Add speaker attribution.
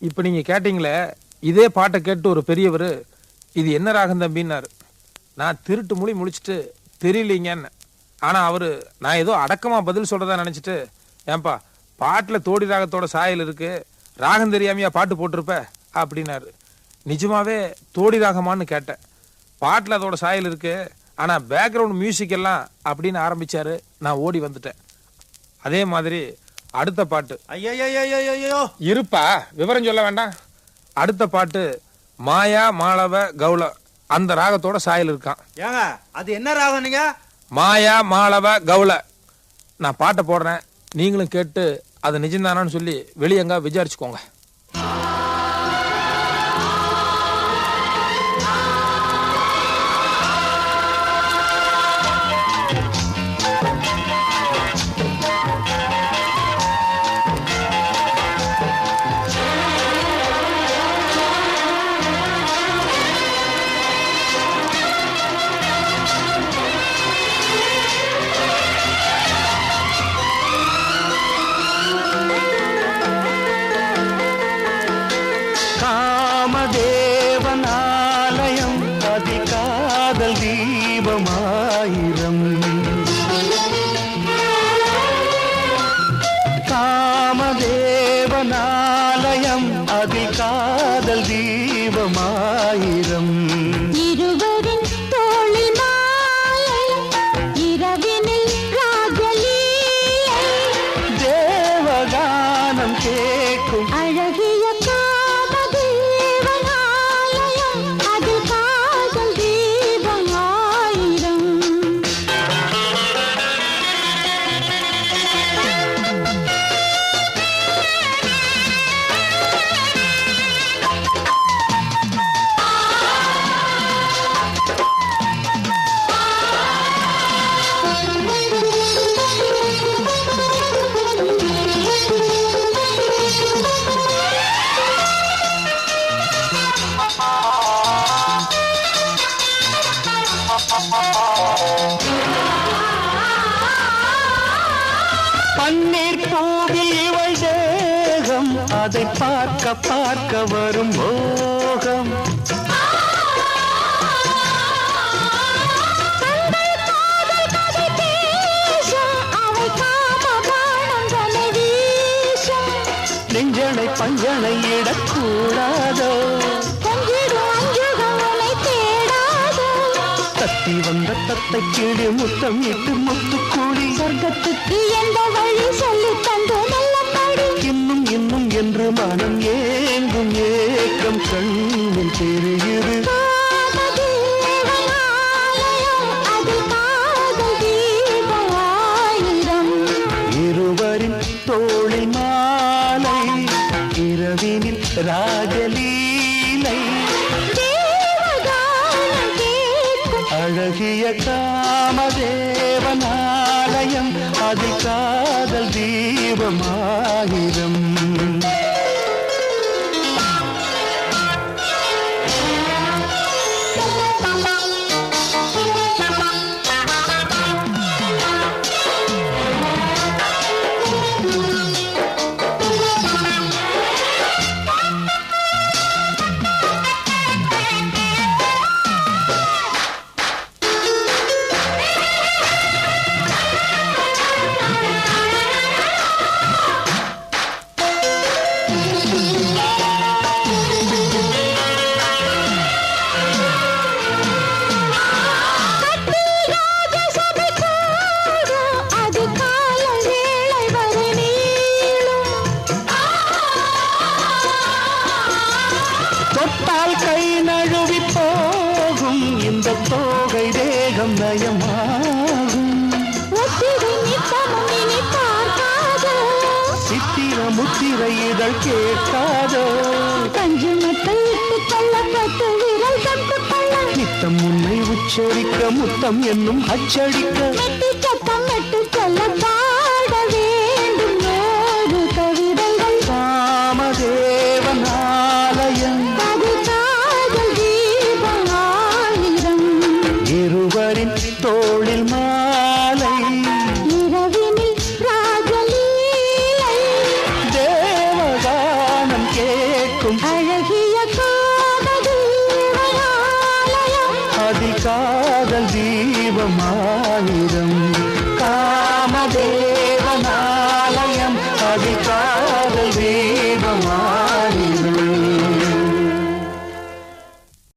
Speaker 1: இப்போ நீங்கள் கேட்டிங்களே இதே பாட்டை கேட்டு ஒரு பெரியவர் இது என்ன ராகம் தம்பின்னாரு. நான் திருட்டு மொழி முடிச்சுட்டு தெரியலீங்கன்னு. ஆனால் அவர் நான் ஏதோ அடக்கமாக பதில் சொல்கிறதா நினச்சிட்டு ஏன்பா பாட்டில் தோடி ராகத்தோட சாயல் இருக்குது ராகம் தெரியாமையா பாட்டு போட்டிருப்ப? அப்படின்னாரு. நிஜமாவே தோடி ராகமான்னு கேட்டேன். பாட்டில் அதோட சாயல் இருக்குது ஆனால் பேக்ரவுண்ட் மியூசிக் எல்லாம் அப்படின்னு ஆரம்பிச்சாரு. நான் ஓடி வந்துட்டேன். அதே மாதிரி அடுத்த பாட்டு.
Speaker 2: ஐயோ
Speaker 1: இருப்பா விவரம் சொல்ல வேண்டாம். அடுத்த பாட்டு மாயா மாளவ கௌள அந்த ராகத்தோட சாயல் இருக்கான்.
Speaker 2: ஏங்க அது என்ன ராகம் நீங்க?
Speaker 1: மாயா மாளவ கௌள. நான் பாட்டை போடுறேன். நீங்களும் கேட்டு அது நிஜம்தானான்னு சொல்லி வெளியங்க விசாரிச்சுக்கோங்க.
Speaker 3: தீபமாயிரம். காமதேவனாலயம் அதிகாதல் தீபமாயிரம்.
Speaker 4: அதை
Speaker 3: பார்க்க பார்க்க வரும் மோகம். நெஞ்சனை பஞ்சனை இடக்கூடாதோ? தத்தி வந்த தத்தை கீழே முத்தம் இட்டு முத்து கூடி
Speaker 4: சொர்க்கத்துக்கு எந்த வழி சொல்லி தந்தோம்
Speaker 3: இன்னும் இன்னும் என்று மனம் ஏங்கும் ஏக்கம் கண்ணில் தெரியுது. இருவரின் மாலை இரவினில் ராஜலீலை.
Speaker 4: அழகிய காமதேவனா
Speaker 3: அழகிய காமதேவனாலயம் அது காதல் தீபமாயிரம் இதழ் கேட்காதோ
Speaker 4: கஞ்சு மத்தை இட்டு கொள்ள பத்து விரல் தட்டு கொள்ள.
Speaker 3: நித்தம் உன்னை உச்சரிக்க முத்தம் என்னும் அச்சடிக்க.
Speaker 4: இரவினில் ராஜலீலை